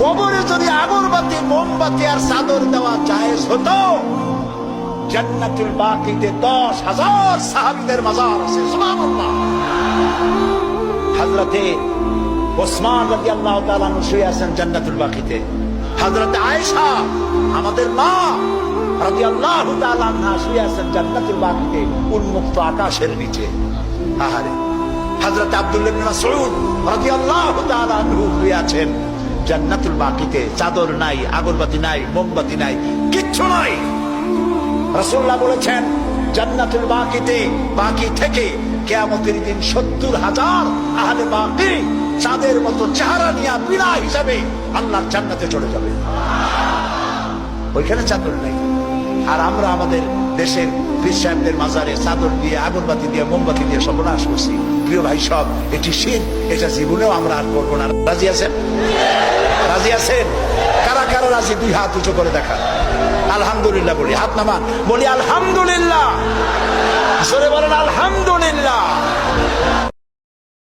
কবরে যদি আগরবাতি, মোমবাতি আর চাদর দেওয়া যায় হতো, জান্নাতুল বাকিতে দশ হাজার সাহাবিদের মাজার আছে, সুবহানাল্লাহ। হযরতে ওসমান রাদিয়াল্লাহু তাআলা শুয়ে আছেন জান্নাতুল বাকিতে। হযরতে আয়েশা, আমাদের মা, রাদিয়াল্লাহু তাআলা আনহা শুয়ে আছেন জান্নাতুল বাকিতে, উন্মুক্ত আকাশের নিচে। আহারে, হযরত আব্দুল্লাহ ইবনে মাসউদ রাদিয়াল্লাহু তাআলা শুয়ে আছেন। জান্নাতুল বাকিতে, চাদর নাই, আগরবাতি নাই, মোমবাতি নাই, কিচ্ছু নাই। রসুল্লাহ বলেছেন, জান্নাতুল বাকিতে, বাকি থেকে কেয়ামতের দিন সত্তর হাজার আহলে বাকি চাঁদের মতো চেহারা নিয়ে বিনা হিসাবে আল্লাহর জান্নাতে চলে যাবে। ওইখানে চাদর নাই। আর আমরা আমাদের দেশের সাহেবদের মাজারে চাদর দিয়ে, আগরবাতি দিয়ে, মোমবাতি দিয়ে সর্বনাশ করছি। প্রিয় ভাই সব, এটি শীত এটা জীবনেও আমরা আর করব না। রাজি আছেন? রাজি আছেন? কারা কারা রাজি? দুই হাত উঁচু করে দেখা। আলহামদুলিল্লাহ বলি, হাত নামান। বলি, আলহামদুলিল্লাহ।